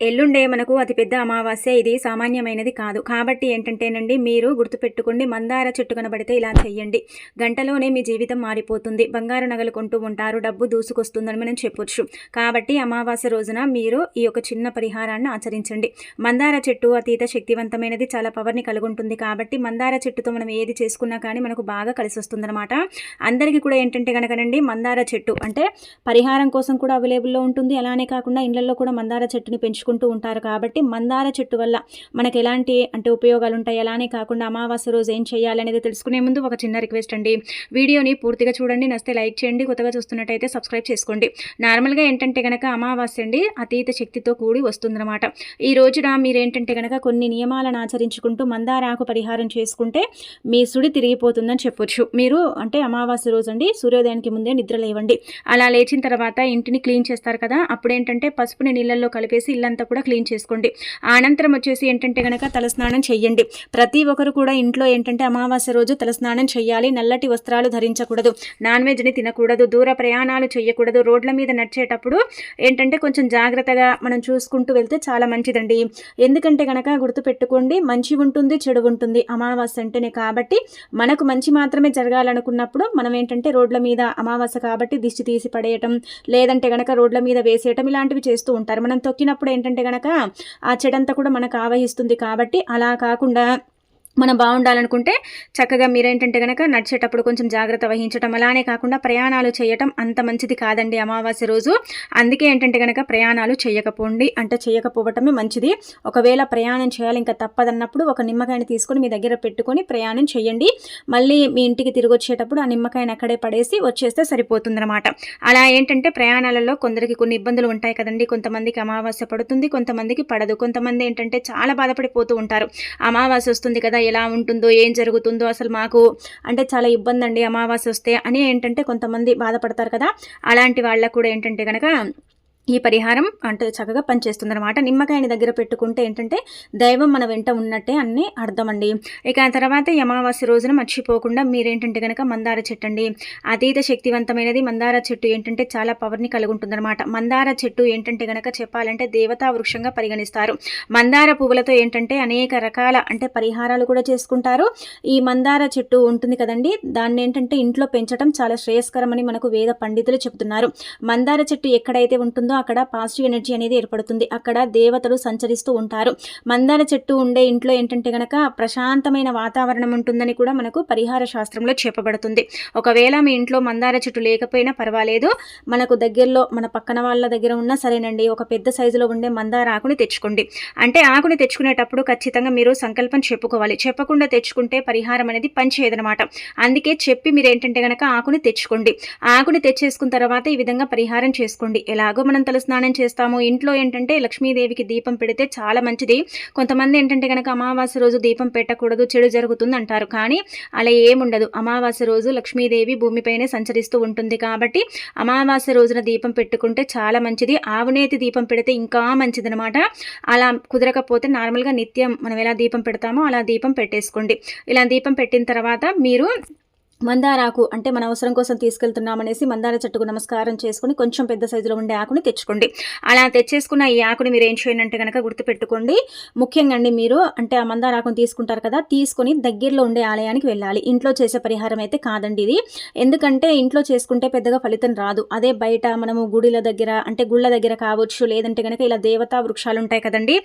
ఎల్లుండే మనకు అతిపెద్ద అమావాస్య. ఇది సామాన్యమైనది కాదు. కాబట్టి ఏంటంటేనండి మీరు గుర్తుపెట్టుకోండి మందార చెట్టు కనబడితే ఇలా చెయ్యండి. గంటలోనే మీ జీవితం మారిపోతుంది. బంగారు నగలు కొంటూ ఉంటారు. డబ్బు దూసుకొస్తుందని మనం చెప్పొచ్చు. కాబట్టి అమావాస్య రోజున మీరు ఈ యొక్క చిన్న పరిహారాన్ని ఆచరించండి. మందార చెట్టు అతీత శక్తివంతమైనది చాలా పవర్ని కలుగుంటుంది. కాబట్టి మందార చెట్టుతో మనం ఏది చేసుకున్నా కానీ మనకు బాగా కలిసి వస్తుందన్నమాట అందరికీ కూడా ఏంటంటే కనుకనండి మందార చెట్టు అంటే పరిహారం కోసం కూడా అవైలబుల్లో ఉంటుంది. అలానే కాకుండా ఇళ్ళలో కూడా మందార చెట్టుని పెంచు పెంచుకుంటూ ఉంటారు కాబట్టి మందార చెట్టు వల్ల మనకు ఎలాంటి అంటే ఉపయోగాలు ఉంటాయి అలానే కాకుండా అమావాస్య రోజు ఏం చేయాలి అనేది తెలుసుకునే ముందు ఒక చిన్న రిక్వెస్ట్ అండి. వీడియోని పూర్తిగా చూడండి నస్తే లైక్ చేయండి కొత్తగా చూస్తున్నట్టయితే సబ్స్క్రైబ్ చేసుకోండి. నార్మల్గా ఏంటంటే కనుక అమావాస్య అండి అతీత శక్తితో కూడి వస్తుందన్నమాట. ఈ రోజున మీరు ఏంటంటే కనుక కొన్ని నియమాలను ఆచరించుకుంటూ మందారాకు పరిహారం చేసుకుంటే మీ సుడి తిరిగిపోతుందని చెప్పొచ్చు. మీరు అంటే అమావాస్య రోజు అండి సూర్యోదయానికి ముందే నిద్ర లేవండి. అలా లేచిన తర్వాత ఇంటిని క్లీన్ చేస్తారు కదా అప్పుడేంటంటే పసుపుని నీళ్ళల్లో కలిపేసి ఇల్లంతా కూడా క్లీన్ చేసుకోండి. అనంతరం వచ్చేసి ఏంటంటే కనుక తలస్నానం చేయండి. ప్రతి ఒక్కరు కూడా ఇంట్లో ఏంటంటే అమావాస్య రోజు తలస్నానం చేయాలి. నల్లటి వస్త్రాలు ధరించకూడదు. నాన్ వెజ్ని తినకూడదు. దూర ప్రయాణాలు చేయకూడదు. రోడ్ల మీద నడిచేటప్పుడు ఏంటంటే కొంచెం జాగ్రత్తగా మనం చూసుకుంటూ వెళ్తే చాలా మంచిదండి. ఎందుకంటే కనుక గుర్తుపెట్టుకోండి మంచి ఉంటుంది చెడు ఉంటుంది. అమావాస్య అంటేనే కాబట్టి మనకు మంచి మాత్రమే జరగాలనుకున్నప్పుడు మనం ఏంటంటే రోడ్ల మీద అమావాస్య కాబట్టి దిష్టి తీసి పడేయటం లేదంటే కనుక రోడ్ల మీద వేసేయటం ఇలాంటివి చేస్తూ ఉంటారు. మనం తొక్కినప్పుడు ఏంటంటే గనక ఆ చెడంతా కూడా మనకు ఆవహిస్తుంది కాబట్టి అలా కాకుండా మనం బాగుండాలనుకుంటే చక్కగా మీరేంటంటే కనుక నడిచేటప్పుడు కొంచెం జాగ్రత్త వహించటం అలానే కాకుండా ప్రయాణాలు చేయటం అంత మంచిది కాదండి అమావాస్య రోజు. అందుకే ఏంటంటే కనుక ప్రయాణాలు చేయకపోండి. అంటే చేయకపోవటమే మంచిది. ఒకవేళ ప్రయాణం చేయాలి ఇంకా తప్పదన్నప్పుడు ఒక నిమ్మకాయని తీసుకొని మీ దగ్గర పెట్టుకొని ప్రయాణం చేయండి. మళ్ళీ మీ ఇంటికి తిరిగి వచ్చేటప్పుడు ఆ నిమ్మకాయని అక్కడే పడేసి వచ్చేస్తే సరిపోతుందన్నమాట. అలా ఏంటంటే ప్రయాణాలలో కొందరికి కొన్ని ఇబ్బందులు ఉంటాయి కదండి. కొంతమందికి అమావాస్య పడుతుంది కొంతమందికి పడదు. కొంతమంది ఏంటంటే చాలా బాధపడిపోతూ ఉంటారు. అమావాస్య వస్తుంది కదా ఎలా ఉంటుందో ఏం జరుగుతుందో అసలు మాకు అంటే చాలా ఇబ్బంది అండి అమావాస్య వస్తే అని ఏంటంటే కొంతమంది బాధపడతారు కదా. అలాంటి వాళ్ళకు కూడా ఏంటంటే కనుక ఈ పరిహారం అంటే చక్కగా పనిచేస్తుందన్నమాట. నిమ్మకాయని దగ్గర పెట్టుకుంటే ఏంటంటే దైవం మన వెంట ఉన్నట్టే అన్ని అర్థమండి. ఇక ఆ తర్వాత అమావాస్య రోజున మర్చిపోకుండా మీరేంటంటే కనుక మందార చెట్టు అండి అతీత శక్తివంతమైనది మందార చెట్టు ఏంటంటే చాలా పవర్ని కలిగి ఉంటుందన్నమాట మందార చెట్టు ఏంటంటే కనుక చెప్పాలంటే దేవతా వృక్షంగా పరిగణిస్తారు. మందార పువ్వులతో ఏంటంటే అనేక రకాల అంటే పరిహారాలు కూడా చేసుకుంటారు. ఈ మందార చెట్టు ఉంటుంది కదండి దాన్ని ఏంటంటే ఇంట్లో పెంచడం చాలా శ్రేయస్కరమని మనకు వేద పండితులు చెబుతున్నారు. మందార చెట్టు ఎక్కడైతే ఉంటుందో అక్కడ పాజిటివ్ ఎనర్జీ అనేది ఏర్పడుతుంది. అక్కడ దేవతలు సంచరిస్తూ ఉంటారు. మందార చెట్టు ఉండే ఇంట్లో ఏంటంటే గనక ప్రశాంతమైన వాతావరణం ఉంటుందని కూడా మనకు పరిహార శాస్త్రంలో చెప్పబడుతుంది. ఒకవేళ మీ ఇంట్లో మందార చెట్టు లేకపోయినా పర్వాలేదు. మనకు దగ్గరలో మన పక్కన వాళ్ళ దగ్గర ఉన్నా సరేనండి ఒక పెద్ద సైజులో ఉండే మందార ఆకుని తెచ్చుకోండి. అంటే ఆకుని తెచ్చుకునేటప్పుడు ఖచ్చితంగా మీరు సంకల్పం చెప్పుకోవాలి. చెప్పకుండా తెచ్చుకుంటే పరిహారం అనేది పనిచేయదనమాట. అందుకే చెప్పి మీరు ఏంటంటే గనక ఆకుని తెచ్చుకోండి. ఆకుని తెచ్చేసుకున్న తర్వాత ఈ విధంగా పరిహారం చేసుకోండి. ఎలాగో మనం తల స్నానం చేస్తాము. ఇంట్లో ఏంటంటే లక్ష్మీదేవికి దీపం పెడితే చాలా మంచిది. కొంతమంది ఏంటంటే కనుక అమావాస్య రోజు దీపం పెట్టకూడదు చెడు జరుగుతుంది అంటారు. కానీ అలా ఏముండదు. అమావాస్య రోజు లక్ష్మీదేవి భూమిపైనే సంచరిస్తూ ఉంటుంది కాబట్టి అమావాస్య రోజున దీపం పెట్టుకుంటే చాలా మంచిది. ఆవునేతి దీపం పెడితే ఇంకా మంచిదనమాట అలా కుదరకపోతే నార్మల్గా నిత్యం మనం ఎలా దీపం పెడతామో అలా దీపం పెట్టేసుకోండి. ఇలా దీపం పెట్టిన తర్వాత మీరు మందారాకు అంటే మన అవసరం కోసం తీసుకెళ్తున్నామనేసి మందార చెట్టుకు నమస్కారం చేసుకుని కొంచెం పెద్ద సైజులో ఉండే ఆకుని తెచ్చుకోండి. అలా తెచ్చేసుకున్న ఈ ఆకుని మీరు ఏం చేయండి అంటే కనుక గుర్తుపెట్టుకోండి. ముఖ్యంగా అండి మీరు అంటే ఆ మందార ఆకుని తీసుకుంటారు కదా తీసుకొని దగ్గరలో ఉండే ఆలయానికి వెళ్ళాలి. ఇంట్లో చేసే పరిహారం అయితే కాదండి ఇది. ఎందుకంటే ఇంట్లో చేసుకుంటే పెద్దగా ఫలితం రాదు. అదే బయట మనము గుడిల దగ్గర అంటే గుళ్ళ దగ్గర కావచ్చు లేదంటే కనుక ఇలా దేవతా వృక్షాలు ఉంటాయి కదండి.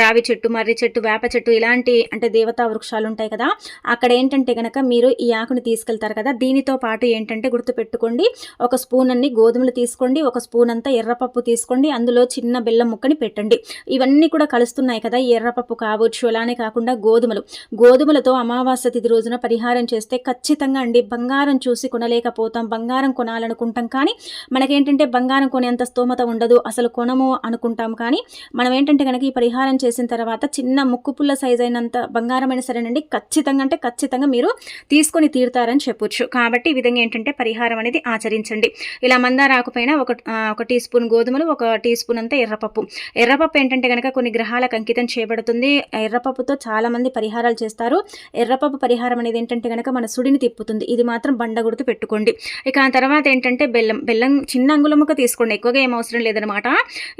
రావి చెట్టు మర్రి చెట్టు వేప చెట్టు ఇలాంటి అంటే దేవతా వృక్షాలు ఉంటాయి కదా అక్కడ ఏంటంటే కనుక మీరు ఈ ఆకుని తీసుకెళ్తారు. కదా? దీనితో పాటు ఏంటంటే గుర్తుపెట్టుకోండి ఒక స్పూన్ అన్ని గోధుమలు తీసుకోండి ఒక స్పూన్ అంతా ఎర్రపప్పు తీసుకోండి అందులో చిన్న బెల్లం ముక్కని పెట్టండి. ఇవన్నీ కూడా కలుస్తున్నాయి కదా ఎర్రపప్పు కావచ్చు అలానే కాకుండా గోధుమలు. గోధుమలతో అమావాస్య తిథి రోజున పరిహారం చేస్తే ఖచ్చితంగా అండి బంగారం చూసి కొనలేకపోతాం బంగారం కొనాలనుకుంటాం కానీ మనకేంటంటే బంగారం కొనేంత స్తోమత ఉండదు అసలు కొనము అనుకుంటాం కానీ మనం ఏంటంటే కనుక ఈ పరిహారం చేసిన తర్వాత చిన్న ముక్కుపుల్ల సైజ్ అయినంత బంగారమైన సరేనండి ఖచ్చితంగా అంటే ఖచ్చితంగా మీరు తీసుకొని తీరుతారని చెప్పారు చెప్పొచ్చు. కాబట్టి ఈ విధంగా ఏంటంటే పరిహారం అనేది ఆచరించండి. ఇలా మందార ఒక ఒక టీ స్పూన్ గోధుమలు ఒక టీ స్పూన్ అంతా ఎర్రపప్పు. ఎర్రపప్పు ఏంటంటే కనుక కొన్ని గ్రహాలకు అంకితం చేయబడుతుంది. ఎర్రపప్పుతో చాలామంది పరిహారాలు చేస్తారు. ఎర్రపప్పు పరిహారం అనేది ఏంటంటే కనుక మన సుడిని తిప్పుతుంది. ఇది మాత్రం బండ గుర్తు పెట్టుకోండి. ఇక ఆ తర్వాత ఏంటంటే బెల్లం బెల్లం చిన్న అంగుళముక తీసుకోండి. ఎక్కువగా ఏం అవసరం లేదనమాట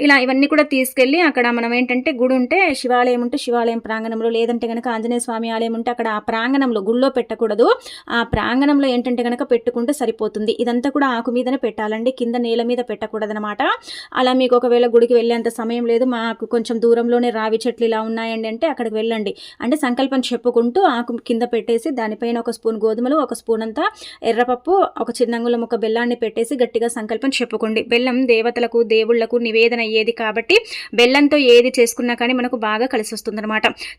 ఇలా ఇవన్నీ కూడా తీసుకెళ్ళి అక్కడ మనం ఏంటంటే గుడి ఉంటే శివాలయం ఉంటే శివాలయం ప్రాంగణంలో లేదంటే కనుక ఆంజనేయ స్వామి ఆలయం ఉంటే అక్కడ ఆ ప్రాంగణంలో గుళ్ళో పెట్టకూడదు. ఆ ప్రాంగణంలో ఏంటంటే కనుక పెట్టుకుంటే సరిపోతుంది. ఇదంతా కూడా ఆకు మీదనే పెట్టాలండి. కింద నేల మీద పెట్టకూడదనమాట అలా మీకు ఒకవేళ గుడికి వెళ్ళేంత సమయం లేదు మాకు కొంచెం దూరంలోనే రావి చెట్లు ఇలా ఉన్నాయండి అంటే అక్కడికి వెళ్ళండి. అంటే సంకల్పం చెప్పుకుంటూ ఆకు కింద పెట్టేసి దానిపైన ఒక స్పూన్ గోధుమలు ఒక స్పూన్ అంతా ఎర్రపప్పు ఒక చిన్న ఒక బెల్లాన్ని పెట్టేసి గట్టిగా సంకల్పం చెప్పుకోండి. బెల్లం దేవతలకు దేవుళ్ళకు నివేదన అయ్యేది కాబట్టి బెల్లంతో ఏది చేసుకున్నా కానీ మనకు బాగా కలిసి వస్తుంది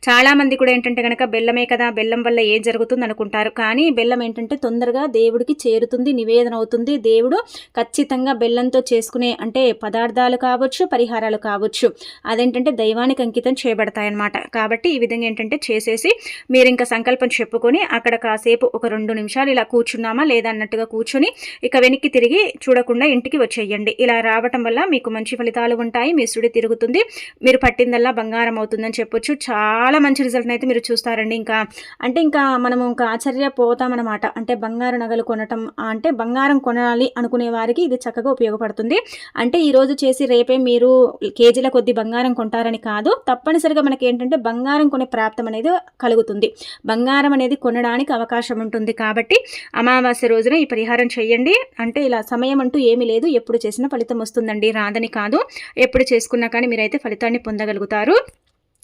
చాలా మంది కూడా ఏంటంటే కనుక బెల్లమే కదా బెల్లం వల్ల ఏం జరుగుతుంది అనుకుంటారు కానీ బెల్లం ఏంటంటే తొందరగా దేవుడికి చేరుతుంది నివేదన అవుతుంది. దేవుడు ఖచ్చితంగా బెల్లంతో చేసుకునే అంటే పదార్థాలు కావచ్చు పరిహారాలు కావచ్చు అదేంటంటే దైవానికి అంకితం చేయబడతాయన్నమాట. కాబట్టి ఈ విధంగా ఏంటంటే చేసేసి మీరు ఇంకా సంకల్పం చెప్పుకొని అక్కడ కాసేపు ఒక రెండు నిమిషాలు ఇలా కూర్చున్నామా లేదా అన్నట్టుగా కూర్చొని ఇక వెనక్కి తిరిగి చూడకుండా ఇంటికి వచ్చేయండి. ఇలా రావటం వల్ల మీకు మంచి ఫలితాలు ఉంటాయి మీ సుడి తిరుగుతుంది మీరు పట్టిందల్లా బంగారం అవుతుందని చెప్పొచ్చు. చాలా మంచి రిజల్ట్ అయితే మీరు చూస్తారండి. ఇంకా అంటే ఇంకా మనము ఇంకా ఆశ్చర్యపోతామన్నమాట. అంటే బంగారు నగలు కొనటం అంటే బంగారం కొనాలి అనుకునే వారికి ఇది చక్కగా ఉపయోగపడుతుంది. అంటే ఈరోజు చేసి రేపే మీరు కేజీల కొద్ది బంగారం కొంటారని కాదు తప్పనిసరిగా మనకి ఏంటంటే బంగారం కొనే ప్రాప్తం అనేది కలుగుతుంది. బంగారం అనేది కొనడానికి అవకాశం ఉంటుంది కాబట్టి అమావాస్య రోజున ఈ పరిహారం చేయండి. అంటే ఇలా సమయం అంటూ ఏమీ లేదు ఎప్పుడు చేసినా ఫలితం వస్తుందండి. రాదని కాదు ఎప్పుడు చేసుకున్నా కానీ మీరైతే ఫలితాన్ని పొందగలుగుతారు.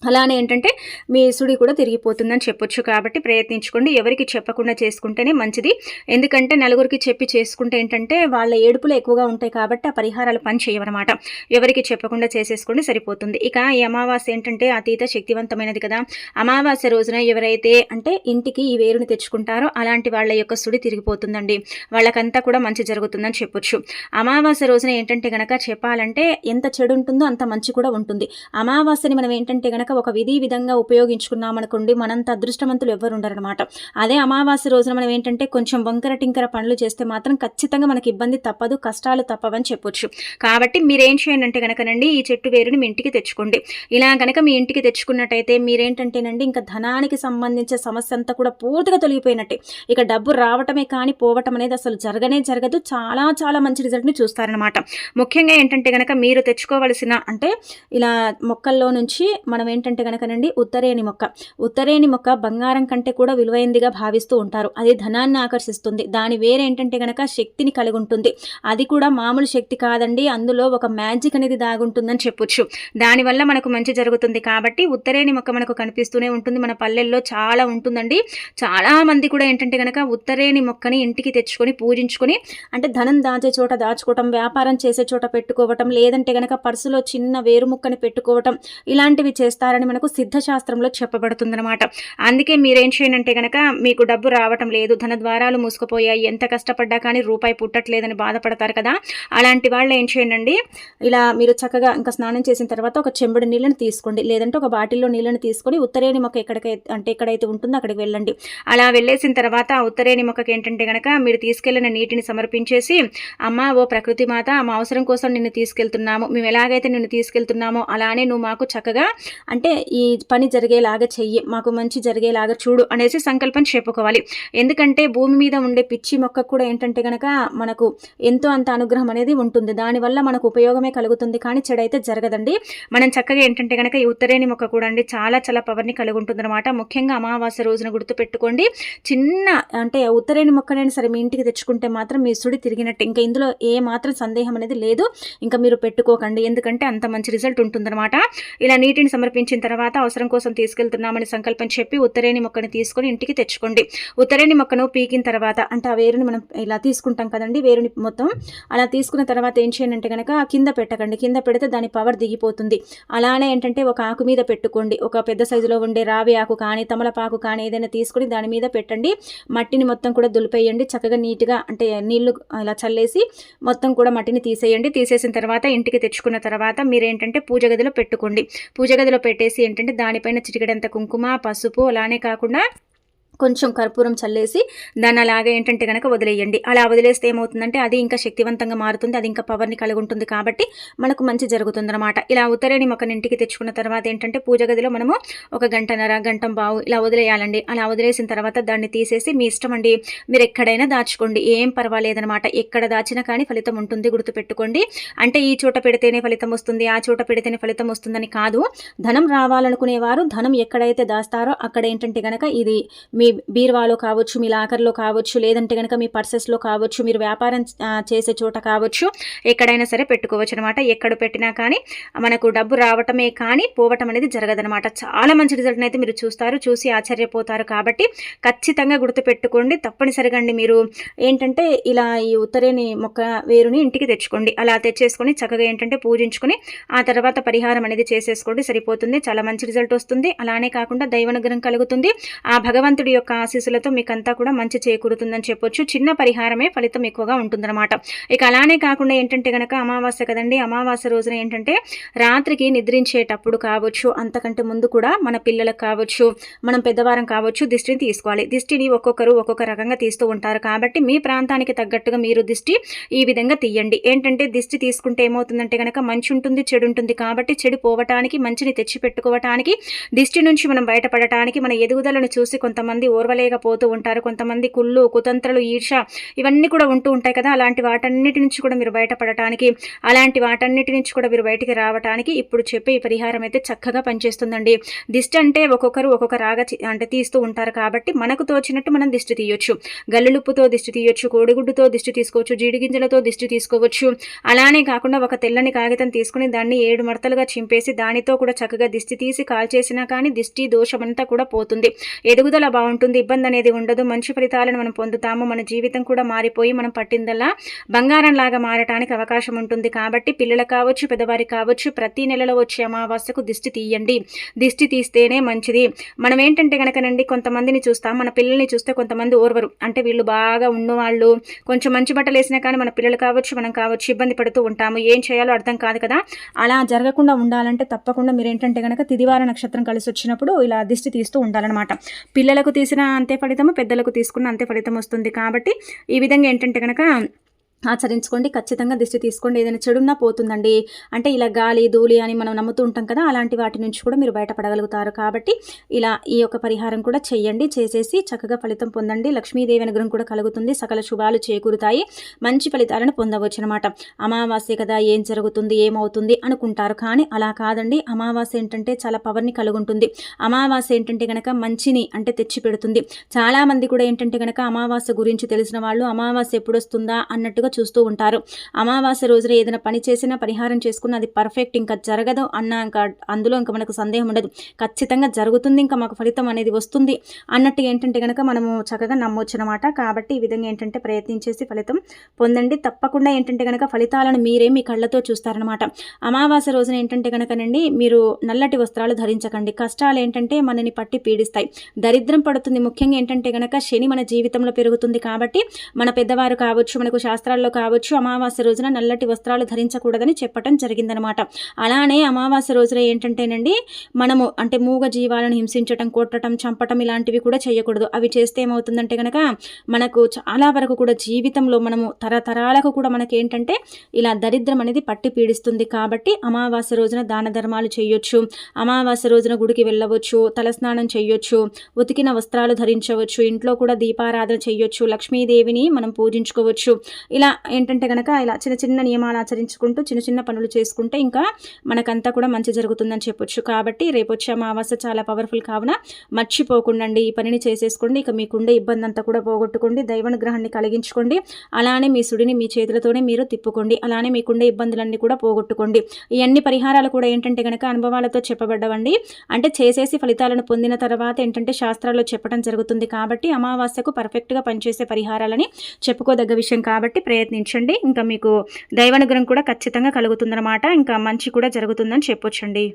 అలానే ఏంటంటే మీ సుడి కూడా తిరిగిపోతుందని చెప్పొచ్చు. కాబట్టి ప్రయత్నించుకోండి. ఎవరికి చెప్పకుండా చేసుకుంటేనే మంచిది. ఎందుకంటే నలుగురికి చెప్పి చేసుకుంటే ఏంటంటే వాళ్ళ ఏడుపులు ఎక్కువగా ఉంటాయి కాబట్టి ఆ పరిహారాలు పని చేయవన్నమాట. ఎవరికి చెప్పకుండా చేసేసుకోండి సరిపోతుంది. ఇక ఈ అమావాస్య ఏంటంటే అతీత శక్తివంతమైనది కదా. అమావాస్య రోజున ఎవరైతే అంటే ఇంటికి ఈ వేరుని తెచ్చుకుంటారో అలాంటి వాళ్ళ యొక్క సుడి తిరిగిపోతుందండి. వాళ్ళకంతా కూడా మంచి జరుగుతుందని చెప్పొచ్చు. అమావాస్య రోజున ఏంటంటే గనక చెప్పాలంటే ఎంత చెడు ఉంటుందో అంత మంచి కూడా ఉంటుంది. అమావాస్యని మనం ఏంటంటే గనక ఒక విధి విధంగా ఉపయోగించుకున్నామనుకోండి మనంత అదృష్టవంతులు ఎవరు ఉండరనమాట అదే అమావాస్య రోజున మనం ఏంటంటే కొంచెం వంకర టింకర పనులు చేస్తే మాత్రం ఖచ్చితంగా మనకి ఇబ్బంది తప్పదు కష్టాలు తప్పవని చెప్పొచ్చు. కాబట్టి మీరేం చేయండి అంటే కనుకనండి ఈ చెట్టు వేరుని మీ ఇంటికి తెచ్చుకోండి. ఇలా కనుక మీ ఇంటికి తెచ్చుకున్నట్టయితే మీరేంటంటేనండి ఇంకా ధనానికి సంబంధించిన సమస్య అంతా కూడా పూర్తిగా తొలగిపోయినట్టే. ఇక డబ్బు రావటమే కానీ పోవటం అనేది అసలు జరగనే జరగదు. చాలా చాలా మంచి రిజల్ట్ని చూస్తారనమాట. ముఖ్యంగా ఏంటంటే కనుక మీరు తెచ్చుకోవలసిన అంటే ఇలా మొక్కల్లో నుంచి మనం ఏంటంటే కనుకనండి ఉత్తరేణి మొక్క. ఉత్తరేణి మొక్క బంగారం కంటే కూడా విలువైందిగా భావిస్తూ ఉంటారు. అది ధనాన్ని ఆకర్షిస్తుంది. దాని వేరేంటంటే కనుక శక్తిని కలిగి ఉంటుంది అది కూడా మామూలు శక్తి కాదండి. అందులో ఒక మ్యాజిక్ అనేది దాగుంటుందని చెప్పొచ్చు. దానివల్ల మనకు మంచి జరుగుతుంది. కాబట్టి ఉత్తరేణి మొక్క మనకు కనిపిస్తూనే ఉంటుంది. మన పల్లెల్లో చాలా ఉంటుందండి. చాలా మంది కూడా ఏంటంటే కనుక ఉత్తరేణి మొక్కని ఇంటికి తెచ్చుకొని పూజించుకొని అంటే ధనం దాచే చోట దాచుకోవటం వ్యాపారం చేసే చోట పెట్టుకోవటం లేదంటే కనుక పర్సులో చిన్న వేరు ముక్కని పెట్టుకోవటం ఇలాంటివి చేస్తారని మనకు సిద్ధశాస్త్రంలో చెప్పబడుతుందన్నమాట. అందుకే మీరేం చేయనంటే కనుక మీకు డబ్బు రావటం లేదు ధన ద్వారాలు మూసుకుపోయాయి ఎంత కష్టపడ్డా కానీ రూపాయి పుట్టట్లేదని బాధపడతారు కదా? అలాంటి వాళ్ళు ఏం చేయండి ఇలా మీరు చక్కగా ఇంకా స్నానం చేసిన తర్వాత ఒక చెంబుడు నీళ్ళని తీసుకోండి. లేదంటే ఒక బాటిల్లో నీళ్ళని తీసుకొని ఉత్తరేణి మొక్క ఎక్కడికైతే అంటే ఎక్కడైతే ఉంటుందో అక్కడికి వెళ్ళండి. అలా వెళ్ళేసిన తర్వాత ఆ ఉత్తరేణి మొక్కకి ఏంటంటే కనుక మీరు తీసుకెళ్ళిన నీటిని సమర్పించేసి అమ్మ ఓ ప్రకృతి మాత మా అవసరం కోసం నిన్ను తీసుకెళ్తున్నాము. మేము ఎలాగైతే నిన్ను తీసుకెళ్తున్నామో అలానే నువ్వు మాకు చక్కగా అంటే ఈ పని జరిగేలాగా చెయ్యి మాకు మంచి జరిగేలాగా చూడు అనేసి సంకల్పం చెప్పుకోవాలి ఎందుకంటే భూమి మీద ఉండే పిచ్చి మొక్కకు కూడా ఏంటంటే కనుక మనకు ఎంతో అంత అనుగ్రహం అనేది ఉంటుంది. దానివల్ల మనకు ఉపయోగమే కలుగుతుంది కానీ చెడైతే జరగదండి. మనం చక్కగా ఏంటంటే కనుక ఈ ఉత్తరేణి మొక్క కూడా అండి చాలా చాలా పవర్ని కలిగి ఉంటుందన్నమాట ముఖ్యంగా అమావాస్య రోజున గుర్తుపెట్టుకోండి చిన్న అంటే ఉత్తరేణి మొక్కనైనా సరే మీ ఇంటికి తెచ్చుకుంటే మాత్రం మీ సుడి తిరిగినట్టు ఇంకా ఇందులో ఏ మాత్రం సందేహం అనేది లేదు. ఇంకా మీరు పెట్టుకోకండి ఎందుకంటే అంత మంచి రిజల్ట్ ఉంటుందన్నమాట. ఇలా నీటిని సమర్పించిన తర్వాత అవసరం కోసం తీసుకెళ్తున్నామని సంకల్పం చెప్పి ఉత్తరేణి మొక్కను తీసుకొని ఇంటికి తెచ్చుకోండి. ఉత్తరేణి మొక్కను పీకిన తర్వాత అంటే ఆ వేరుని మనం ఇలా తీసుకుంటాం కదండి వేరుని మొత్తం అలా తీసుకున్న తర్వాత ఏం చేయండి అంటే కనుక కింద పెట్టకండి. కింద పెడితే దాని పవర్ దిగిపోతుంది. అలానే ఏంటంటే ఒక ఆకు మీద పెట్టుకోండి. ఒక పెద్ద సైజులో ఉండే రావి ఆకు కానీ తమలపాకు కానీ ఏదైనా తీసుకొని దాని మీద పెట్టండి. మట్టిని మొత్తం కూడా దులిపేయండి. చక్కగా నీట్గా అంటే నీళ్ళు ఇలా చల్లేసి మొత్తం కూడా మట్టిని తీసేయండి. తీసేసిన తర్వాత ఇంటికి తెచ్చుకున్న తర్వాత మీరేంటంటే పూజ గదిలో పెట్టుకోండి. పూజ గదిలో పెట్టేసి ఏంటంటే దానిపైన చిటికడంత కుంకుమ పసుపు అలానే కాకుండా కొంచెం కర్పూరం చల్లేసి దాన్ని అలాగే ఏంటంటే కనుక వదిలేయండి. అలా వదిలేస్తే ఏమవుతుందంటే అది ఇంకా శక్తివంతంగా మారుతుంది అది ఇంకా పవర్ని కలిగి ఉంటుంది కాబట్టి మనకు మంచి జరుగుతుంది అనమాట ఇలా ఉత్తరేణి మొక్కని ఇంటికి తెచ్చుకున్న తర్వాత ఏంటంటే పూజ గదిలో మనము ఒక గంటన్నర గంటం బావు ఇలా వదిలేయాలండి. అలా వదిలేసిన తర్వాత దాన్ని తీసేసి మీ ఇష్టం అండి మీరు ఎక్కడైనా దాచుకోండి. ఏం పర్వాలేదనమాట ఎక్కడ దాచినా కానీ ఫలితం ఉంటుంది గుర్తుపెట్టుకోండి. అంటే ఈ చోట పెడితేనే ఫలితం వస్తుంది ఆ చోట పెడితేనే ఫలితం వస్తుందని కాదు. ధనం రావాలనుకునేవారు ధనం ఎక్కడైతే దాస్తారో అక్కడ ఏంటంటే కనుక ఇది మీ బీరువాలో కావచ్చు మీ లాకర్లో కావచ్చు లేదంటే కనుక మీ పర్సెస్లో కావచ్చు మీరు వ్యాపారం చేసే చోట కావచ్చు ఎక్కడైనా సరే పెట్టుకోవచ్చు అనమాట ఎక్కడ పెట్టినా కానీ మనకు డబ్బు రావటమే కానీ పోవటం అనేది జరగదనమాట చాలా మంచి రిజల్ట్ని అయితే మీరు చూస్తారు చూసి ఆశ్చర్యపోతారు కాబట్టి ఖచ్చితంగా గుర్తుపెట్టుకోండి. తప్పనిసరిగా అండి మీరు ఏంటంటే ఇలా ఈ ఉత్తరేని మొక్క వేరుని ఇంటికి తెచ్చుకోండి. అలా తెచ్చేసుకొని చక్కగా ఏంటంటే పూజించుకొని ఆ తర్వాత పరిహారం అనేది చేసేసుకోండి. సరిపోతుంది. చాలా మంచి రిజల్ట్ వస్తుంది. అలానే కాకుండా దైవనుగ్రహం కలుగుతుంది. ఆ భగవంతుడి యొక్క ఆశీస్సులతో మీకంతా కూడా మంచి చేకూరుతుందని చెప్పొచ్చు. చిన్న పరిహారమే ఫలితం ఎక్కువగా ఉంటుందన్నమాట. ఇక అలానే కాకుండా ఏంటంటే కనుక అమావాస్య కదండి. అమావాస్య రోజున ఏంటంటే రాత్రికి నిద్రించేటప్పుడు కావచ్చు అంతకంటే ముందు కూడా మన పిల్లలకు కావచ్చు మనం పెద్దవారం కావచ్చు దిష్టిని తీసుకోవాలి. దిష్టిని ఒక్కొక్కరు ఒక్కొక్క రకంగా తీస్తూ ఉంటారు. కాబట్టి మీ ప్రాంతానికి తగ్గట్టుగా మీరు దిష్టి ఈ విధంగా తీయండి. ఏంటంటే దిష్టి తీసుకుంటే ఏమవుతుందంటే కనుక మంచి ఉంటుంది చెడు ఉంటుంది. కాబట్టి చెడు పోవటానికి మంచిని తెచ్చి పెట్టుకోవటానికి దిష్టి నుంచి మనం బయటపడటానికి మన ఎదుగుదలను చూసి కొంతమంది ఓర్వలేకపోతూ ఉంటారు కొంతమంది కుళ్ళు కుతంత్రలు ఈర్ష ఇవన్నీ కూడా ఉంటూ ఉంటాయి కదా. అలాంటి వాటన్నిటి నుంచి కూడా మీరు బయటపడటానికి అలాంటి వాటన్నిటి నుంచి కూడా మీరు బయటికి రావడానికి ఇప్పుడు చెప్పే ఈ పరిహారం అయితే చక్కగా పనిచేస్తుందండి. దిష్టి అంటే ఒక్కొక్కరు ఒక్కొక్క రాగ అంటే తీస్తూ ఉంటారు కాబట్టి మనకు తోచినట్టు మనం దిష్టి తీయొచ్చు. గల్లులుప్పుతో దిష్టి తీయొచ్చు కోడిగుడ్డుతో దిష్టి తీసుకోవచ్చు జీడిగింజలతో దిష్టి తీసుకోవచ్చు. అలానే కాకుండా ఒక తెల్లని కాగితం తీసుకుని దాన్ని ఏడు మడతలుగా చింపేసి దానితో కూడా చక్కగా దిష్టి తీసి కాల్చేసినా కానీ దిష్టి దోషమంతా కూడా పోతుంది. ఎదుగుదల బాగుంటుంది. ఉంటుంది ఇబ్బంది అనేది ఉండదు. మంచి ఫలితాలను మనం పొందుతాము. మన జీవితం కూడా మారిపోయి మనం పట్టిందల్లా బంగారంలాగా మారటానికి అవకాశం ఉంటుంది. కాబట్టి పిల్లలు కావచ్చు పెద్దవారికి కావచ్చు ప్రతి నెలలో వచ్చే అమావాస్యకు దిష్టి తీయండి. దిష్టి తీస్తేనే మంచిది. మనం ఏంటంటే కనుకనండి కొంతమందిని చూస్తాం. మన పిల్లల్ని చూస్తే కొంతమంది ఓర్వరు. అంటే వీళ్ళు బాగా ఉన్నవాళ్ళు. కొంచెం మంచి బట్టలు వేసినా కానీ మన పిల్లలు కావచ్చు మనం కావచ్చు ఇబ్బంది పడుతూ ఉంటాము. ఏం చేయాలో అర్థం కాదు కదా. అలా జరగకుండా ఉండాలంటే తప్పకుండా మీరు ఏంటంటే కనుక తిదివార నక్షత్రం కలిసి వచ్చినప్పుడు ఇలా దిష్టి తీస్తూ ఉండాలన్నమాట. పిల్లలకు తీసిన అంతే ఫలితము పెద్దలకు తీసుకున్న అంతే ఫలితం వస్తుంది కాబట్టి ఈ విధంగా ఏంటంటే కనుక ఆచరించుకోండి. ఖచ్చితంగా దిష్టి తీసుకోండి. ఏదైనా చెడున్నా పోతుందండి. అంటే ఇలా గాలి ధూళి అని మనం నమ్ముతూ ఉంటాం కదా అలాంటి వాటి నుంచి కూడా మీరు బయటపడగలుగుతారు. కాబట్టి ఇలా ఈ యొక్క పరిహారం కూడా చేయండి. చేసేసి చక్కగా ఫలితం పొందండి. లక్ష్మీదేవి అనుగ్రహం కూడా కలుగుతుంది. సకల శుభాలు చేకూరుతాయి. మంచి ఫలితాలను పొందవచ్చు అనమాట అమావాస్య కదా ఏం జరుగుతుంది ఏమవుతుంది అనుకుంటారు. కానీ అలా కాదండి. అమావాస్య ఏంటంటే చాలా పవర్ని కలుగుంటుంది. అమావాస్య ఏంటంటే కనుక మంచిని అంటే తెచ్చి పెడుతుంది. చాలామంది కూడా ఏంటంటే కనుక అమావాస్య గురించి తెలిసిన వాళ్ళు అమావాస్య ఎప్పుడు వస్తుందా అన్నట్టుగా చూస్తూ ఉంటారు. అమావాస్య రోజున ఏదైనా పని చేసినా పరిహారం చేసుకున్న అది పర్ఫెక్ట్ ఇంకా జరగదు అన్న ఇంకా అందులో ఇంకా మనకు సందేహం ఉండదు. ఖచ్చితంగా జరుగుతుంది ఇంకా మాకు ఫలితం అనేది వస్తుంది అన్నట్టు ఏంటంటే కనుక మనము చక్కగా నమ్మొచ్చు అనమాట కాబట్టి ఈ విధంగా ఏంటంటే ప్రయత్నించేసి ఫలితం పొందండి. తప్పకుండా ఏంటంటే కనుక ఫలితాలను మీరే మీ కళ్ళతో చూస్తారనమాట అమావాస్య రోజున ఏంటంటే కనుకనండి మీరు నల్లటి వస్త్రాలు ధరించకండి. కష్టాలు ఏంటంటే మనని పట్టి పీడిస్తాయి. దరిద్రం పడుతుంది. ముఖ్యంగా ఏంటంటే కనుక శని మన జీవితంలో పెరుగుతుంది కాబట్టి మన పెద్దవారు కావచ్చు మనకు శాస్త్రాల్లో సందర్భాల్లో కావచ్చు అమావాస్య రోజున నల్లటి వస్త్రాలు ధరించకూడదని చెప్పటం జరిగిందనమాట. అలానే అమావాస్య రోజున ఏంటంటేనండి మనము అంటే మూగ జీవాలను హింసించటం కొట్టడం చంపటం ఇలాంటివి కూడా చేయకూడదు. అవి చేస్తే ఏమవుతుందంటే కనుక మనకు చాలా వరకు కూడా జీవితంలో మనము తరతరాలకు కూడా మనకి ఏంటంటే ఇలా దరిద్రం అనేది పట్టి పీడిస్తుంది కాబట్టి అమావాస్య రోజున దాన ధర్మాలు చేయొచ్చు. అమావాస్య రోజున గుడికి వెళ్ళవచ్చు తలస్నానం చేయొచ్చు ఉతికిన వస్త్రాలు ధరించవచ్చు ఇంట్లో కూడా దీపారాధన చేయొచ్చు లక్ష్మీదేవిని మనం పూజించుకోవచ్చు. ఇలా ఏంటంటే కనుక ఇలా చిన్న చిన్న నియమాలు ఆచరించుకుంటూ చిన్న చిన్న పనులు చేసుకుంటే ఇంకా మనకంతా కూడా మంచి జరుగుతుందని చెప్పొచ్చు. కాబట్టి రేపు వచ్చే అమావాస్య చాలా పవర్ఫుల్ కావున మర్చిపోకుండా ఈ పనిని చేసేసుకోండి. ఇక మీకుండే ఇబ్బంది అంతా కూడా పోగొట్టుకోండి. దైవనుగ్రహాన్ని కలిగించుకోండి. అలానే మీ సుడిని మీ చేతులతోనే మీరు తిప్పుకోండి. అలానే మీకుండే ఇబ్బందులన్నీ కూడా పోగొట్టుకోండి. ఇవన్నీ పరిహారాలు కూడా ఏంటంటే కనుక అనుభవాలతో చెప్పబడ్డవండి. అంటే చేసేసి ఫలితాలను పొందిన తర్వాత ఏంటంటే శాస్త్రాల్లో చెప్పడం జరుగుతుంది కాబట్టి అమావాస్యకు పర్ఫెక్ట్గా పనిచేసే పరిహారాలని చెప్పుకోదగ్గ విషయం కాబట్టి ప్రయత్నించండి. ఇంకా మీకు దైవానుగ్రహం కూడా ఖచ్చితంగా కలుగుతుందన్నమాట. ఇంకా మంచి కూడా జరుగుతుందని చెప్పొచ్చండి.